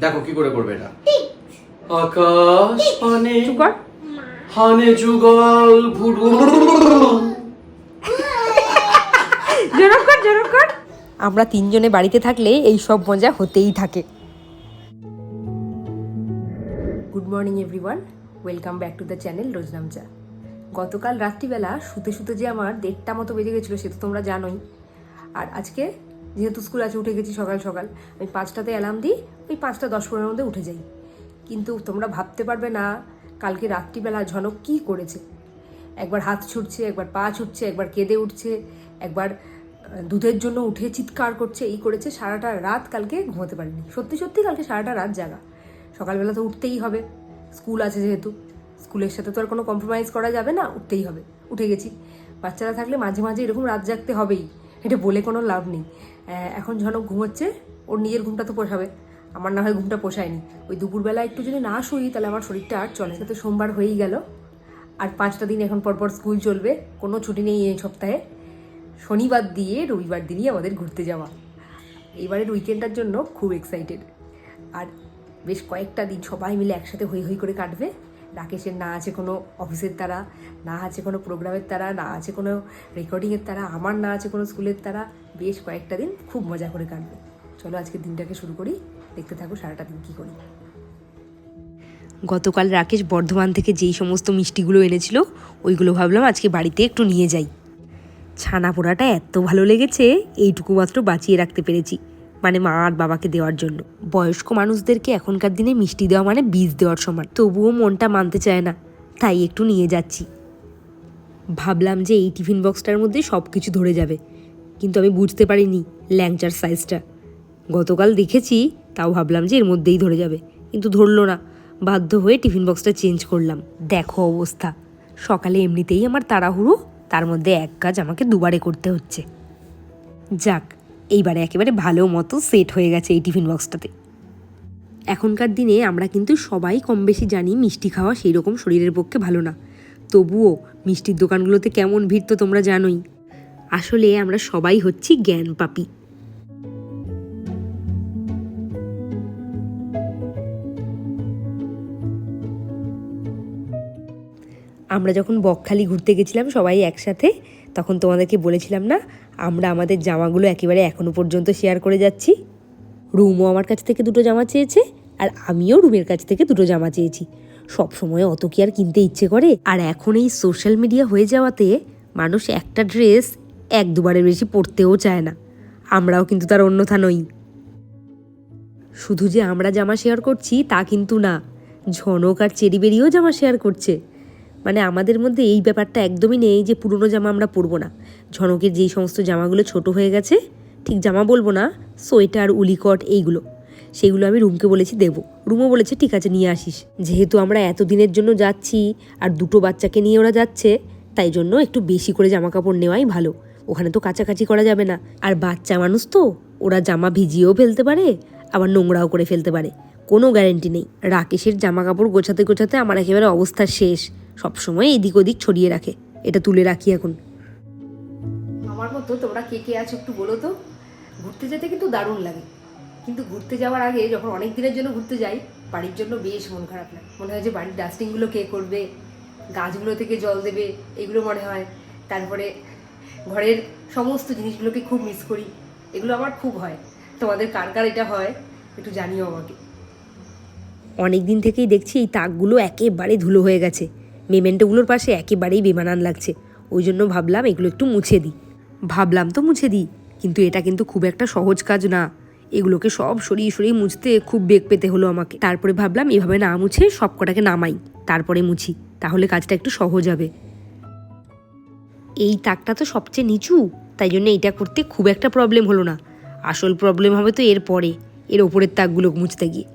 দেখো কি করে করবে এটা? আকাশ পানে হানে যুগল আমরা তিনজনে বাড়িতে থাকলে এই সব মজা হতেই থাকে। Good morning everyone welcome back to the channel Rojnamcha গতকাল রাত্রিবেলা শুতে শুতে যে আমার দেড়টা মতো বেজে গেছিল সে তো তোমরা জানোই। আর আজকে যেহেতু স্কুল আছে, উঠে গেছি সকাল সকাল। আমি পাঁচটাতে অ্যালার্ম দিই, ওই পাঁচটা দশ পনেরোর মধ্যে উঠে যাই। কিন্তু তোমরা ভাবতে পারবে না, কালকে রাত্রিবেলা ঝনক কী করেছে। একবার হাত ছুটছে, একবার পা ছুটছে, একবার কেঁদে উঠছে, একবার দুধের জন্য উঠে চিৎকার করছে, এই করেছে, সারাটা রাত কালকে ঘুমোতে পারিনি। সত্যি সত্যি কালকে সারাটা রাত জাগা। সকালবেলা তো উঠতেই হবে। স্কুল আছে যেহেতু, স্কুলের সাথে তো আর কোনো কম্প্রোমাইজ করা যাবে না, উঠতেই হবে। উঠে গেছি। বাচ্চারা থাকলে মাঝে মাঝে এরকম রাত জাগতে হবেই। এটা বলে কোনো লাভ নেই। এখন ঝনক ঘুমোচ্ছে, ওর নিজের ঘুমটা তো পোষাবে। আমার না হয় ঘুমটা পোষায়নি। ওই দুপুরবেলা একটু যদি না শুই, তাহলে আমার শরীরটা আর চলে তো সোমবার হয়েই গেল। আর পাঁচটা দিন এখন পরপর স্কুল চলবে, কোনো ছুটি নেই এই সপ্তাহে। শনিবার দিয়ে রবিবার দিনই আমাদের ঘুরতে যাওয়া। এবারের উইকেন্ডটার জন্য খুব এক্সাইটেড আর বেশ কয়েকটা দিন সবাই মিলে একসাথে হই হই করে কাটবে। রাকেশের না আছে কোনো অফিসের তারা, না আছে কোনো প্রোগ্রামের তারা, না আছে কোনো রেকর্ডিংয়ের তারা, আমার না আছে কোনো স্কুলের তারা, বেশ কয়েকটা দিন খুব মজা করে কাটবে। চলো আজকে দিনটাকে শুরু করি, দেখতে থাকো সারাটা দিন কী করি। গতকাল রাকেশ বর্ধমান থেকে যেই সমস্ত মিষ্টিগুলো এনেছিল, ওইগুলো ভাবলাম আজকে বাড়িতে একটু নিয়ে যাই। ছানা পোড়াটা এত ভালো লেগেছে, এইটুকু মাত্র বাঁচিয়ে রাখতে পেরেছি। মানে মা আর বাবাকে দেওয়ার জন্য। বয়স্ক মানুষদেরকে এখনকার দিনে মিষ্টি দেওয়া মানে বীজ দেওয়ার সমান। তবুও মনটা মানতে চায় না, তাই একটু নিয়ে যাচ্ছি। ভাবলাম যে এই টিফিন বক্সটার মধ্যে সব কিছু ধরে যাবে, কিন্তু আমি বুঝতে পারিনি ল্যাংচার সাইজটা। গতকাল দেখেছি, তাও ভাবলাম যে এর মধ্যেই ধরে যাবে, কিন্তু ধরলো না। বাধ্য হয়ে টিফিন বক্সটা চেঞ্জ করলাম। দেখো অবস্থা, সকালে এমনিতেই আমার তাড়াহুড়ো, তার মধ্যে এক কাজ আমাকে দুবারে করতে হচ্ছে। যাক এইবারে একেবারে ভালো মতো সেট হয়ে গেছে এই টিফিন বক্সটাতে এখনকার দিনে আমরা কিন্তু সবাই কম বেশি জানি মিষ্টি খাওয়া সেই রকম শরীরের পক্ষে ভালো না। তবুও মিষ্টির দোকানগুলোতে কেমন ভিড় তো তোমরা জানোই। আসলে আমরা সবাই হচ্ছি জ্ঞান পাপি। আমরা যখন বকখালি ঘুরতে গেছিলাম সবাই একসাথে তখন তোমাদেরকে বলেছিলাম না, আমরা আমাদের জামাগুলো একেবারে এখনও পর্যন্ত শেয়ার করে যাচ্ছি। রুমও আমার কাছ থেকে দুটো জামা চেয়েছে আর আমিও রুমের কাছ থেকে দুটো জামা চেয়েছি। সব সময় অত কি আর কিনতে ইচ্ছে করে? আর এখন এই সোশ্যাল মিডিয়া হয়ে যাওয়াতে মানুষ একটা ড্রেস এক দুবারের বেশি পরতেও চায় না। আমরাও কিন্তু তার অন্যথা নই। শুধু যে আমরা জামা শেয়ার করছি তা কিন্তু না, ঝনক আর চেরি বেরিয়েও জামা শেয়ার করছে। মানে আমাদের মধ্যে এই ব্যাপারটা একদমই নেই যে পুরনো জামা আমরা পরবো না। ঝনকের যেই সমস্ত জামাগুলো ছোট হয়ে গেছে, ঠিক জামা বলব না, সোয়েটার, উলিকট এইগুলো, সেগুলো আমি রুমকে বলেছি দেবো। রুমও বলেছে, ঠিক আছে, নিয়ে আসিস। যেহেতু আমরা এত দিনের জন্য যাচ্ছি আর দুটো বাচ্চাকে নিয়ে ওরা যাচ্ছে, তাই জন্য একটু বেশি করে জামা কাপড় নেওয়াই ভালো। ওখানে তো কাছাকাছি করা যাবে না। আর বাচ্চা মানুষ তো, ওরা জামা ভিজিয়েও ফেলতে পারে, আবার নোংরাও করে ফেলতে পারে। কোনো গ্যারেন্টি নেই। রাকেশের জামা কাপড় গোছাতে গোছাতে আমার একেবারে অবস্থা শেষ। সবসময় এদিক ওদিক ছড়িয়ে রাখে। এটা তুলে রাখি এখন। আমার মতো তোমরা কে কে আছো একটু বলো তো? ঘুরতে যেতে কিন্তু দারুণ লাগে। কিন্তু ঘুরতে যাওয়ার আগে যখন অনেক দিনের জন্য ঘুরতে যাই, বাড়ির জন্য বেশ মন খারাপ লাগে। মনে হয় যে বাড়ির ডাস্টিংগুলো কে করবে? গাছগুলো থেকে জল দেবে? এগুলো মনে হয়। তারপরে ঘরের সমস্ত জিনিসগুলোকে খুব মিস করি। এগুলো আমার খুব হয়। তোমাদের কার কার এটা হয়, একটু জানিও আমাকে। অনেক দিন থেকেই দেখছি এই তাকগুলো একেবারে ধুলো হয়ে গেছে। মেমেন্টোগুলোর পাশে একেবারেই বেমানান লাগছে। ওই জন্য ভাবলাম এগুলো একটু মুছে দিই। ভাবলাম তো মুছে দিই, কিন্তু এটা কিন্তু খুব একটা সহজ কাজ না। এগুলোকে সব সরিয়ে সরিয়ে মুছতে খুব বেগ পেতে হলো আমাকে। তারপরে ভাবলাম এভাবে না মুছে সব কটাকে নামাই, তারপরে মুছি, তাহলে কাজটা একটু সহজ হবে। এই তাকটা তো সবচেয়ে নিচু, তাই জন্য এইটা করতে খুব একটা প্রবলেম হলো না। আসল প্রবলেম হবে তো এর পরে, এর ওপরের তাকগুলো মুছতে গিয়ে।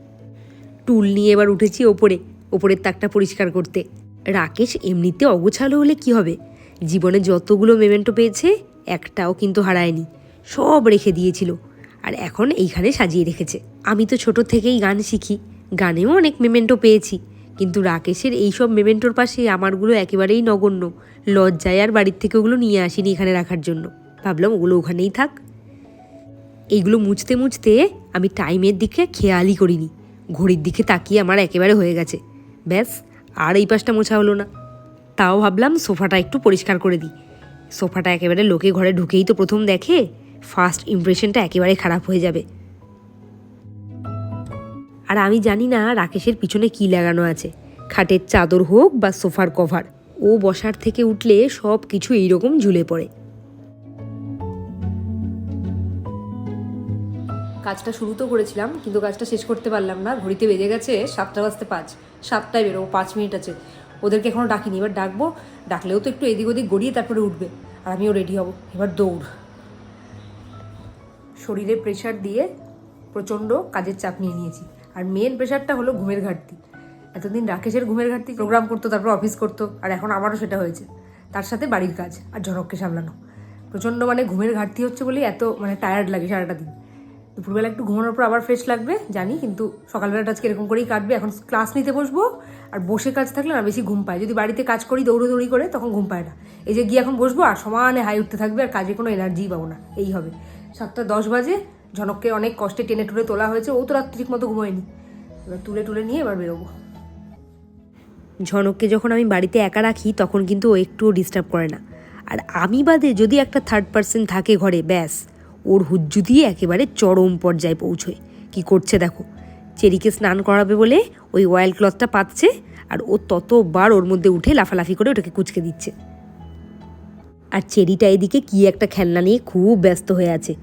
টুল নিয়ে এবার উঠেছি ওপরে, ওপরের তাকটা পরিষ্কার করতে। রাকেশ এমনিতে অগোছালো হলে কি হবে? জীবনে যতগুলো মেমেন্টো পেয়েছে, একটাও কিন্তু হারায়নি। সব রেখে দিয়েছিল। আর এখন এইখানে সাজিয়ে রেখেছে। আমি তো ছোট থেকেই গান শিখি। গানেও অনেক মেমেন্টো পেয়েছি। কিন্তু রাকেশের এইসব মেমেন্টোর পাশে আমারগুলো একেবারেই নগণ্য। লজ্জায় আর বাড়ির থেকে ওগুলো নিয়ে আসিনি এখানে রাখার জন্য। ভাবলাম ওগুলো ওখানেই থাক। এইগুলো মুছতে মুছতে আমি টাইমের দিকে খেয়ালই করিনি। ঘড়ির দিকে তাকিয়ে আমার একেবারে হয়ে গেছে। ব্যাস, আর এই পাশটা মোছা হলো না। তাও ভাবলাম সোফাটা একটু পরিষ্কার করে দিই। সোফাটা একেবারে লোকে ঘরে ঢুকেই তো প্রথম দেখে ফার্স্ট ইমপ্রেশনটা একেবারে খারাপ হয়ে যাবে। আর আমি জানি না রাকেশের পিছনে কি লাগানো আছে। খাটের চাদর হোক বা সোফার কভার, ও বসার থেকে উঠলে সব কিছু এইরকম ঝুলে পড়ে। কাজটা শুরু তো করেছিলাম, কিন্তু কাজটা শেষ করতে পারলাম না। ঘড়িতে বেজে গেছে সাতটা বাজতে পাঁচ। সাতটায় বেরোবো, পাঁচ মিনিট আছে। ওদেরকে এখনও ডাকিনি, এবার ডাকবো। ডাকলেও তো একটু এদিক ওদিক গড়িয়ে তারপরে উঠবে, আর আমিও রেডি হব। এবার দৌড়। শরীরে প্রেশার দিয়ে প্রচণ্ড কাজের চাপ নিয়ে নিয়েছি। আর মেন প্রেশারটা হলো ঘুমের ঘাটতি। এতদিন রাকেশের ঘুমের ঘাটতি প্রোগ্রাম করতো, তারপর অফিস করতো, আর এখন আমারও সেটা হয়েছে। তার সাথে বাড়ির কাজ আর ঝনককে সামলানো। প্রচণ্ড মানে ঘুমের ঘাটতি হচ্ছে বলেই এত মানে টায়ার্ড লাগে সারাটা দিন। দুপুরবেলা একটু ঘুমানোর পর আবার ফ্রেশ লাগবে, জানি, কিন্তু সকালবেলাটা আজকে এরকম করেই কাটবে। এখন ক্লাস নিতে বসবো, আর বসে কাজ থাকলে না বেশি ঘুম পায়। যদি বাড়িতে কাজ করি, দৌড়োদৌড়ি করে, তখন ঘুম পায় না। এই যে গিয়ে এখন বসবো, আর সমানে হাই উঠতে থাকবে, আর কাজে কোনো এনার্জিই পাবো না। এই হবে। সাতটা দশ বাজে, ঝনককে অনেক কষ্টে টেনে টুলে তোলা হয়েছে, ও তো রাত ঠিক মতো ঘুমোয়নি। এবার তুলে টুলে নিয়ে এবার বেরোবো। ঝনককে যখন আমি বাড়িতে একা রাখি, তখন কিন্তু ও একটুও ডিস্টার্ব করে না। আর আমি বাদে যদি একটা থার্ড পার্সন থাকে ঘরে, ব্যাস। ওর হুজ্জু দিয়ে একেবারে চরম পর্যায়ে পৌঁছয়। কি করছে দেখো? চেরিকে স্নান করাবে বলে ওই অয়েল ক্লথটা পাচ্ছে আর ও ততবার ওর মধ্যে উঠে লাফালাফি করে ওটাকে কুচকে দিচ্ছে। আর চেরিটা এদিকে কি একটা খেলনা নিয়ে খুব ব্যস্ত হয়ে আছে।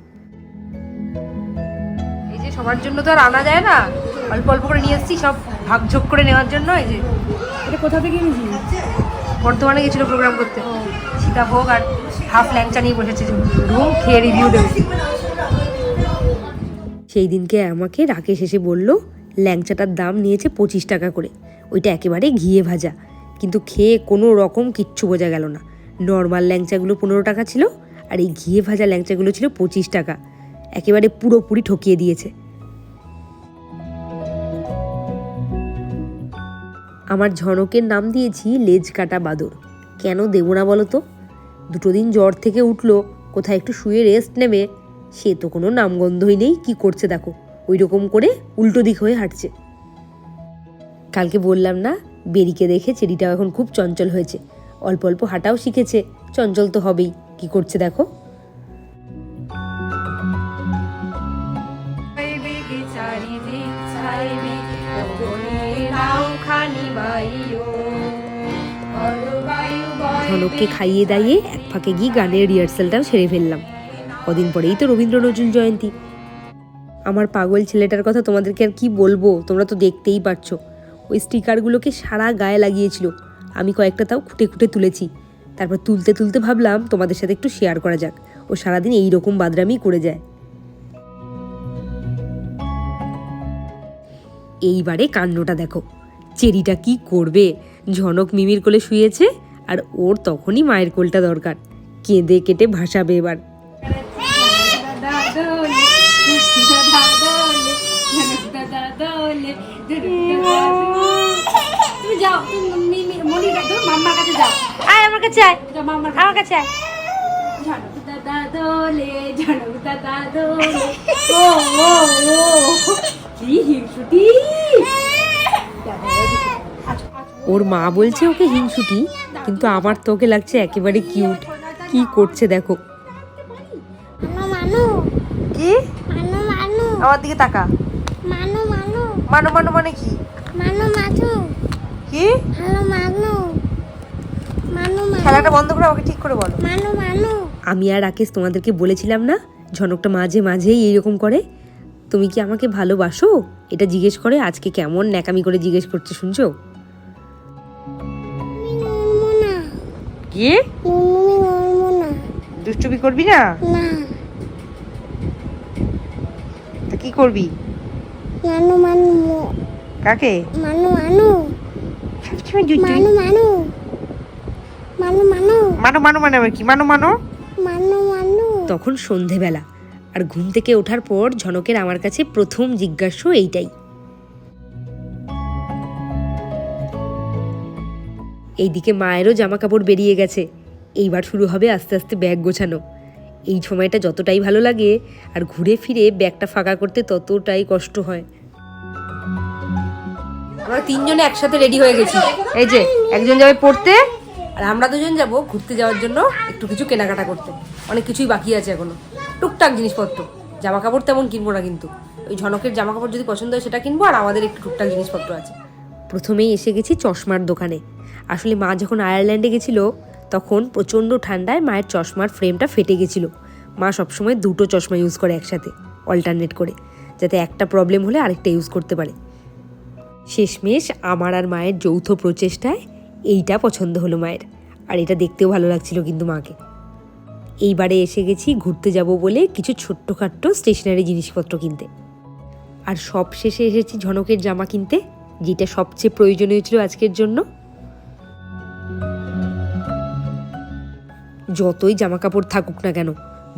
এই যে সবার জন্য তো আর আনা যায় না। অল্প অল্প করে নিয়ে এসেছি সব ভাগযোগ করে নেওয়ার জন্য এই যে। এটা কোথা থেকে এনেছি বর্তমানে গেছিল প্রোগ্রাম করতে। সীতা সীতাভোগ আর হাফ ল্যাংচা নিয়ে বসেছে রুম খেয়ে রিভিউ দেবে। সেই দিনকে আমাকে রাকেশ এসে বলল, ল্যাংচাটার দাম নিয়েছে পঁচিশ টাকা করে। ওইটা একেবারে ঘিয়ে ভাজা। কিন্তু খেয়ে কোনো রকম কিচ্ছু বোঝা গেল না। নর্মাল ল্যাংচাগুলো পনেরো টাকা ছিল আর এই ঘিয়ে ভাজা ল্যাংচাগুলো ছিল পঁচিশ টাকা। একেবারে পুরোপুরি ঠকিয়ে দিয়েছে। আমার ঝনকের নাম দিয়েছি লেজ কাটা বাদর। কেন দেবো না বলো তো? দুটো দিন জ্বর থেকে উঠল, কোথায় একটু শুয়ে রেস্ট নেবে? সে তো কোনো নামগন্ধই নেই, কি করছে দেখো? ওই রকম করে উল্টো দিক হয়ে হাঁটছে। কালকে বললাম না, বেরিকে দেখে চেরিটাও এখন খুব চঞ্চল হয়েছে। অল্প অল্প হাঁটাও শিখেছে, চঞ্চল তো হবেই, কি করছে দেখো? ঝনককে খাইয়ে দাইয়ে এক ফাঁকে গিয়ে গানের রিহার্সালটাও সেরে ফেললাম। কদিন পরেই তো রবীন্দ্র নজরুল জয়ন্তী। আমার পাগল ছেলেটার কথা তোমাদেরকে আর কি বলব? তোমরা তো দেখতেই পারছ। ওই স্টিকারগুলোকে সারা গায়ে লাগিয়েছিল। আমি কয়েকটা তাও খুঁটে খুঁটে তুলেছি। তারপর তুলতে তুলতে ভাবলাম তোমাদের সাথে একটু শেয়ার করা যাক। ও সারাদিন এই রকম বাদরামি করে যায়। এইবারে কাণ্ডটা দেখো। চেরিটা কি করবে? ঝনক মিমির কোলে শুয়েছে আর ওর তখনই মায়ের কোলটা দরকার। কেঁদে কেটে ভাসাবে এবার। মনি কাছে আমার কাছে আয়। আমার কাছে আয়। দোলে ঝনক দাদা দোলে। ও ও ও। কি হিংসুটি? ওর মা বলছে ওকে হিংসুটি কিন্তু আমার তো ওকে লাগছে একেবারে কিউট কি করছে দেখো। কি? মানু মানু। আমার দিকে তাকা। মানু মানু। মানো মানো মানে কি? মানু মানু। কি? হ্যালো মানু। মানু মানু। খেলাটা বন্ধ করে আমাকে ঠিক করে বলো। মানু মানু। আমি আর রাকেশ তোমাদেরকে বলেছিলাম না? ঝনকটা মাঝে মাঝেই এইরকম করে। তুমি কি আমাকে ভালোবাসো? এটা জিজ্ঞেস করে আজকে কেমন ন্যাকামি করে জিজ্ঞেস করছে শুনছো? কি দুষ্টুমি করবি না? না। তা কি করবি? মানু মানু। কাকে? মানু মানু। মানু মানু। মানু মানু। মানো মানো মানে আবার কি? মানো মানো? মানু মানু। তখন সন্ধেবেলা আর ঘুম থেকে ওঠার পর ঝনকের আমার কাছে প্রথম জিজ্ঞাস্য এইটাই। এইদিকে মায়েরও জামা কাপড় বেরিয়ে গেছে। এইবার শুরু হবে আস্তে আস্তে ব্যাগ গোছানো। এই সময়টা যতটাই ভালো লাগে আর ঘুরে ফিরে ব্যাগটা ফাঁকা করতে ততটাই কষ্ট হয়। আমরা তিনজনে একসাথে রেডি হয়ে গেছি। এই যে, একজন যাবে পড়তে আর আমরা দুজন যাব ঘুরতে যাওয়ার জন্য একটু কিছু কেনাকাটা করতে। অনেক কিছুই বাকি আছে এখনও। টুকটাক জিনিসপত্র। জামা কাপড় তেমন কিনবো না কিন্তু। ওই ঝনকের জামা কাপড় যদি পছন্দ হয় সেটা কিনবো আর আমাদের একটু টুকটাক জিনিসপত্র আছে। প্রথমেই এসে গেছি চশমার দোকানে। আসলে মা যখন আয়ারল্যান্ডে গেছিল, তখন প্রচণ্ড ঠান্ডায় মায়ের চশমার ফ্রেমটা ফেটে গেছিল। মা সবসময় দুটো চশমা ইউজ করে একসাথে অল্টারনেট করে, যাতে একটা প্রবলেম হলে আরেকটা ইউজ করতে পারে। শেষমেশ আমার আর মায়ের যৌথ প্রচেষ্টায় এইটা পছন্দ হলো মায়ের, আর এটা দেখতেও ভালো লাগছিল কিন্তু মাকে। এইবারে এসে গেছি ঘুরতে যাব বলে কিছু ছোট্টখাট্ট স্টেশনারি জিনিসপত্র কিনতে। আর সব শেষে এসেছি ঝনকের জামা কিনতে, যেটা সবচেয়ে প্রয়োজনীয় ছিল আজকের জন্য। যতই জামা কাপড় থাকুক না কেন,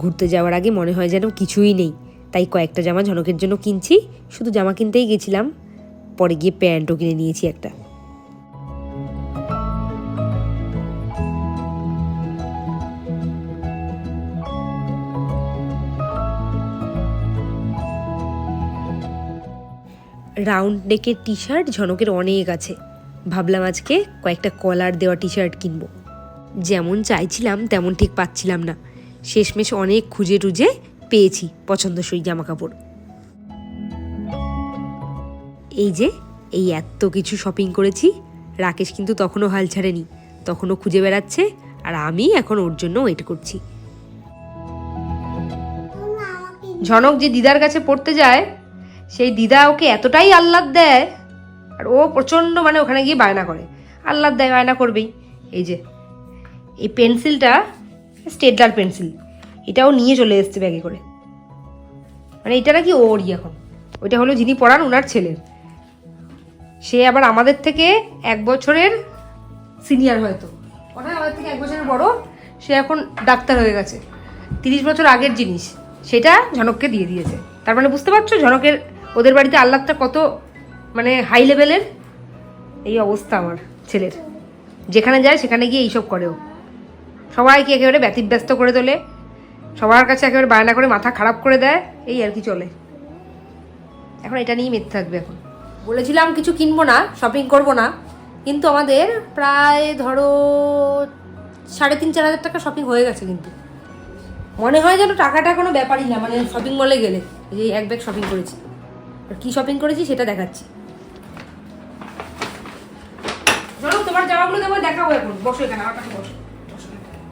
ঘুরতে যাওয়ার আগে মনে হয় যেন কিছুই নেই। তাই কয়েকটা জামা ঝনকের জন্য কিনছি, শুধু জামা কিনতেই গেছিলাম। পরে গিয়ে প্যান্টও কিনে নিয়েছি একটা। রাউন্ড নেকের টি শার্ট ঝনকের অনেক আছে। ভাবলাম আজকে কয়েকটা কলার দেওয়া টি শার্ট কিনবো। যেমন চাইছিলাম, তেমন ঠিক পাচ্ছিলাম না। শেষমেশ অনেক খুঁজে টুজে পেয়েছি পছন্দসই জামা কাপড় এই যে, এই এত কিছু শপিং করেছি, রাকেশ কিন্তু তখনও হাল ছাড়েনি, তখনও খুঁজে বেড়াচ্ছে, আর আমি এখন ওর জন্য ওয়েট করছি। ঝনক যে দিদার কাছে পড়তে যায়, সেই দিদা ওকে এতটাই আহ্লাদ দেয়, আর ও প্রচণ্ড মানে ওখানে গিয়ে বায়না করে। আহ্লাদ দেয়, বায়না করবেই। এই যে এই পেন্সিলটা, স্টেডলার পেন্সিল, এটাও নিয়ে চলে এসছে ব্যাগে করে। মানে এটা নাকি ওরই এখন। ওইটা হলো যিনি পড়ান ওনার ছেলের। সে আবার আমাদের থেকে এক বছরের সিনিয়র হয়তো। ওটা আমাদের থেকে এক বছরের বড়। সে এখন ডাক্তার হয়ে গেছে। তিরিশ বছর আগের জিনিস। সেটা ঝনককে দিয়ে দিয়েছে। তার মানে বুঝতে পারছ ঝনকের, ওদের বাড়িতে আহ্লাদটা কত মানে হাই লেভেলের এই অবস্থা আমার ছেলের। যেখানে যায় সেখানে গিয়ে এইসব করেও সবাইকে একেবারে ব্যতিব্যস্ত করে তোলে। সবার কাছে একেবারে বায়না করে মাথা খারাপ করে দেয়, এই আর কি চলে। এখন এটা নিয়েই মেতে থাকবে এখন। বলেছিলাম কিছু কিনবো না শপিং করব না, কিন্তু আমাদের প্রায় ধরো সাড়ে তিন, চার হাজার টাকা শপিং হয়ে গেছে কিন্তু। মনে হয় যেন টাকাটা কোনো ব্যাপারই না মানে শপিং মলে গেলে যে এক ব্যাগ শপিং করেছি। আর কী শপিং করেছি সেটা দেখাচ্ছি। তোমার জামাগুলো তোমার দেখাবো এখন। বসো এখানে, আমার কাছে বসো।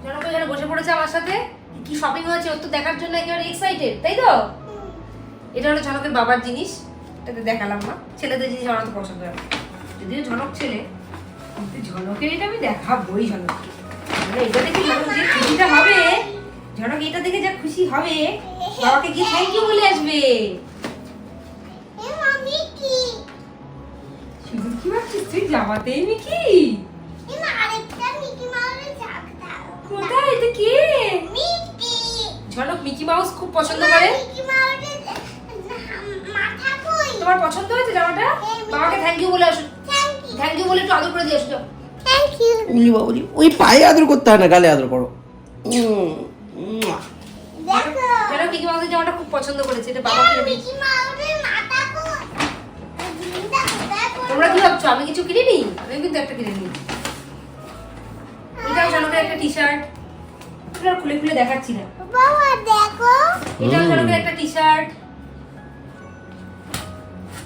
জনক এখানে বসে পড়েছে আমার সাথে? কি শপিং হয়েছে? ওর তো দেখার জন্য একেবারে এক্সাইটেড তাই তো? এটা হলো ঝনকের বাবার জিনিস এটাতে দেখালাম না ছেলেদের জিনিস আমার তো পছন্দ হয়। যদিও ঝনক ছেলে কিন্তু ঝনকের এটা আমি দেখাবোই ঝনক মানে এটা দেখে ঝনক যে খুশিটা হবে ঝনক এটা দেখে যা খুশি হবে বাবাকে গিয়ে থ্যাংক ইউ বলে আসবে। শুধু কি ভাবছিস? তুই জামাতেই নাকি এ মা আরেকটা মিকি মাউসের চাকটা কোথায়? এটা কে? মিকি। ঝনক মিকি মাউস খুব পছন্দ করে। মিকি মাউসের মাথা কই? তোমার পছন্দ হয়েছে জামাটা? বাবাকে থ্যাংক ইউ বলে আসো। থ্যাংক ইউ থ্যাংক ইউ বলে একটু আদর করে দিয়ে আসো। থ্যাংক ইউ উলি বাবুলি ওই পায়ে আদর করতে হয় না গালে আদর করো। দেখো। মিকি মাউসের জামাটা খুব পছন্দ করেছে? এটা বাবা কিনে দিয়েছে মিকি মাউসের মাথা? তোমরা কি ভাবছ আমি কিছু কিনিনি? আমি কিন্তু একটা কিনে নিই। এটাও জনকের একটা টি শার্ট এটা খুলে খুলে দেখাচ্ছি না। বাবা দেখো। এটাও হুম। একটা টি শার্ট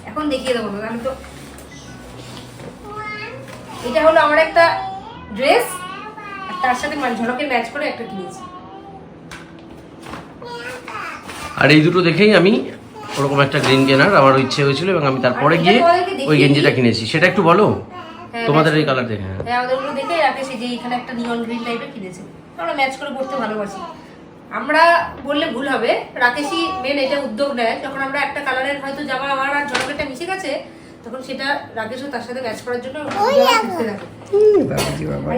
এখন দেখিয়ে দেবো আমি তো এটা হলো আমার একটা ড্রেস আর তার সাথে মানে ঝনকের ম্যাচ করে একটা কিনেছি। আর এই দুটো দেখেই আমি ওরকম একটা গ্রিন কেনার আমার ইচ্ছে হয়েছিল এবং আমি তারপরে গিয়ে ওই গেঞ্জিটা কিনেছি। সেটা একটু বলো? তোমাদের এই কালার দেখে হ্যাঁ। হ্যাঁ আমাদের ওগুলো দেখে সেই যে এখানে একটা নিয়ন গ্রিন টাইপের কিনেছে। আমরা ম্যাচ করে পড়তে ভালোবাসি। আমরা বললে ভুল হবে। রাকেশই মেন এটা উদ্যোগ নেয়। যখন আমরা একটা কালারের হয়তো জামা আমার আর জনকেরটা মিশে গেছে তখন সেটা রাকেশও তার সাথে ম্যাচ করার জন্য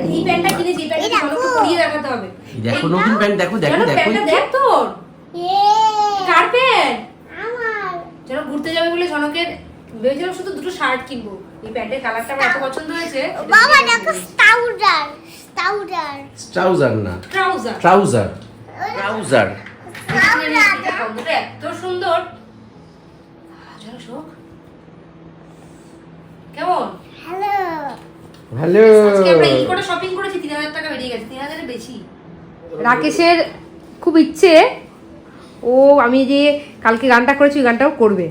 এই প্যান্টটা কিনেছি এই প্যান্টটা জনকে পরিয়ে দেখাতে হবে। দেখো নতুন প্যান্ট দেখো দেখো দেখো। প্যান্টটা দেখ তোর। এ কার প্যান্ট? আমার। জনক ঘুরতে যাবে বলে জনকের ভেবেছিলাম শুধু দুটো শার্ট কিনবো। এই প্যান্টের কালারটা আমার এত পছন্দ হয়েছে বাবা দেখো স্টাউডার স্টাউডার ট্রাউজার না। ট্রাউজার ট্রাউজার ট্রাউজার এত সুন্দর। কেমন? হ্যালো হ্যালো আজকে আমরা এই করে শপিং করেছি তিন হাজার টাকা বেরিয়ে গেছে তিন হাজারের বেশি। রাকেশের খুব ইচ্ছে। ও আমি যে কালকে গানটা করেছি ওই গানটাও করবে।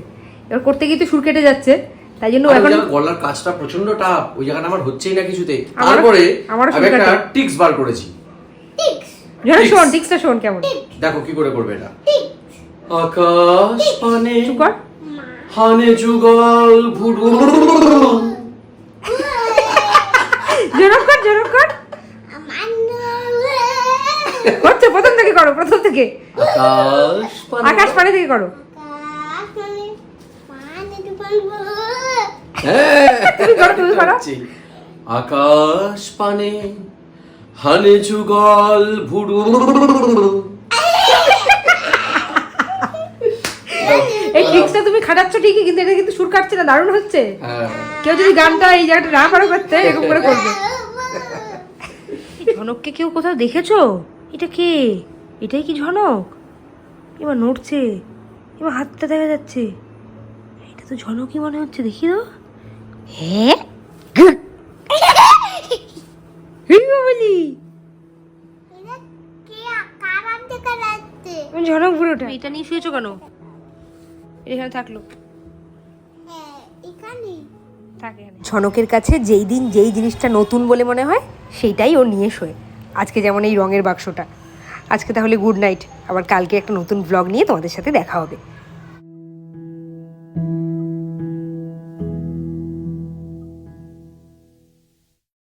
এবার করতে গিয়ে তো সুর কেটে যাচ্ছে তাই জন্য এখন গলার কাজটা প্রচণ্ড টাফ ওই জায়গাটা আমার হচ্ছেই না কিছুতে। তারপরে আমি একটা টিক্স বার করেছি। ঝরে Tics. শোন টিক্সটা শোন কেমন। দেখো কি করে করবে এটা। আকাশ পানে হানে যুগল ভুরু। জোরক কর জোরক কর। করছে প্রথম থেকে করো প্রথম থেকে। আকাশ পানে থেকে করো আকাশ মানে মানে বলব হ্যাঁ তুমি করো, তুমি করো। যাচ্ছি। আকাশ পানে হানে যুগল ভুরু। এই ট্রিক্সটা তুমি খাটাচ্ছ ঠিকই কিন্তু এটা কিন্তু সুর কাটছে না দারুণ হচ্ছে। হ্যাঁ। কেউ যদি গানটা এই জায়গাটা না পারো করতে এরকম করে করবে। ঝনককে কেউ কোথাও দেখেছ? এটা কে? এটাই কি ঝনক? এবার নড়ছে এবার হাতটা দেখা যাচ্ছে। এটা তো ঝনকই মনে হচ্ছে দেখি তো। হ্যাঁ ঝনক পুরোটা এটা নিয়ে শুয়েছো কেন? এখানে থাকল। হ্যাঁ এখানে। ঝনকের কাছে যেই দিন যেই জিনিসটা নতুন বলে মনে হয় সেইটাই ও নিয়ে শোয়। আজকে যেমন এই রঙের বাক্সটা। আজকে তাহলে গুড নাইট আবার কালকে একটা নতুন ব্লগ নিয়ে তোমাদের সাথে দেখা হবে।